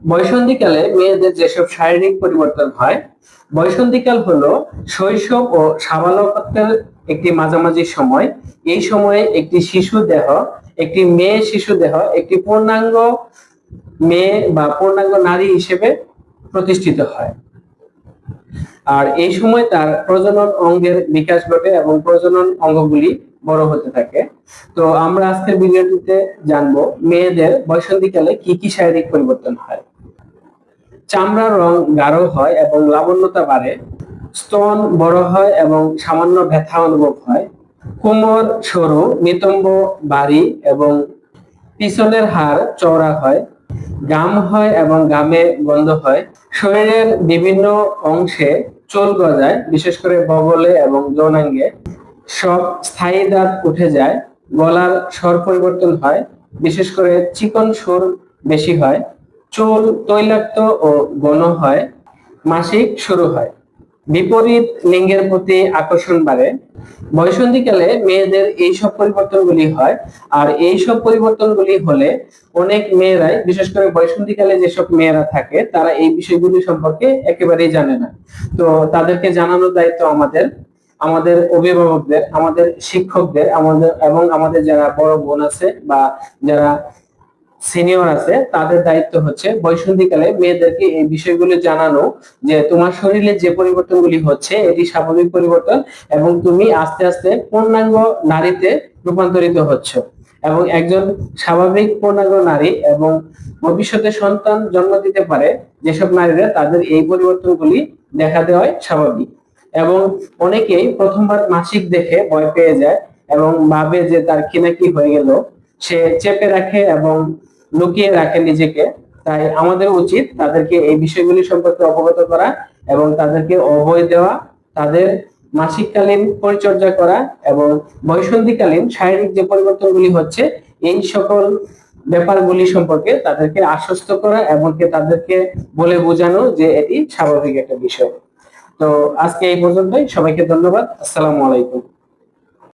বয়সন্ধিকালে মেয়েদের যেসব শারীরিক পরিবর্তন হয় বয়সন্ধিকাল হলো শৈশব ও সাবালকত্বের একটি মাঝামাঝি সময়। এই সময়ে একটি শিশু দেহ, একটি মেয়ে শিশু দেহ, একটি পূর্ণাঙ্গ মেয়ে বা পূর্ণাঙ্গ নারী হিসেবে প্রতিষ্ঠিত হয়। আর এই সময় তার প্রজনন অঙ্গের বিকাশ ঘটে এবং প্রজনন অঙ্গগুলি বড় হতে থাকে। তো আমরা আজকের ভিডিওটিতে জানব মেয়েদের বয়সন্ধিকালে কি কি শারীরিক পরিবর্তন হয়। চামড়ার রং গাঢ় হয় এবং লাবণ্যতা বাড়ে, স্তন বড় হয় এবং সামান্য ব্যথা অনুভব হয়। কোমর সরু, নিতম্ব বাড়ি এবং পিছনের হাড় চওড়া হয় গাম হয় এবং গামে গন্ধ হয়। শরীরের বিভিন্ন অংশে চুল গজায়, বিশেষ করে বগলে এবং যৌনাঙ্গে। সব স্থায়ী দাঁত উঠে যায়, গলার স্বর পরিবর্তন হয়, বিশেষ করে চিকন সুর বেশি হয়। চুল তৈলাক্ত ও ঘন হয় মাসিক শুরু হয়। বিপরীত লিঙ্গের প্রতি আকর্ষণ বাড়ে। বয়সন্ধিকালে মেয়েদের এই সব পরিবর্তনগুলি হয় আর এই সব পরিবর্তনগুলি হলে অনেক মেয়েরাই, বিশেষ করে বয়সন্ধিকালে যেসব মেয়েরা থাকে, তারা এই বিষয়গুলি সম্পর্কে একেবারেই জানে না। তো তাদেরকে জানানোর দায়িত্ব আমাদের আমাদের অভিভাবকদের, আমাদের শিক্ষকদের, আমাদের এবং আমাদের যারা বড় বোন আছে বা যারা সিনিয়র আছে, তাদের দায়িত্ব হচ্ছে বয়সন্ধিকালে মেয়েদেরকে এই বিষয়গুলো জানানো যে তোমার শরীরে যে পরিবর্তনগুলি হচ্ছে, এটি স্বাভাবিক পরিবর্তন এবং তুমি আস্তে আস্তে পূর্ণাঙ্গ নারীতে রূপান্তরিত হচ্ছ এবং একজন স্বাভাবিক পূর্ণাঙ্গ নারী এবং ভবিষ্যতে সন্তান জন্ম দিতে পারে, যেসব নারীরা তাদের এই পরিবর্তনগুলি দেখা দেওয়াই স্বাভাবিক। এবং অনেকেই প্রথমবার মাসিক দেখে ভয় পেয়ে যায় এবং ভাবে যে তার কি না কি হয়ে গেল। সে চেপে রাখে এবং লুকিয়ে রাখে নিজেকে। তাই আমাদের উচিত তাদেরকে এই বিষয়গুলি সম্পর্কে অবগত করা এবং তাদেরকে অভয় দেওয়া, তাদের মাসিককালীন পরিচর্যা করা এবং বয়সন্ধিকালীন শারীরিক যে পরিবর্তনগুলি হচ্ছে, এই সকল ব্যাপারগুলি সম্পর্কে তাদেরকে আশ্বস্ত করা এমনকি তাদেরকে বলে বোঝানো যে এটি স্বাভাবিক একটা বিষয়। তো আজকে এই পর্যন্তই। সবাইকে ধন্যবাদ। আসসালামু আলাইকুম।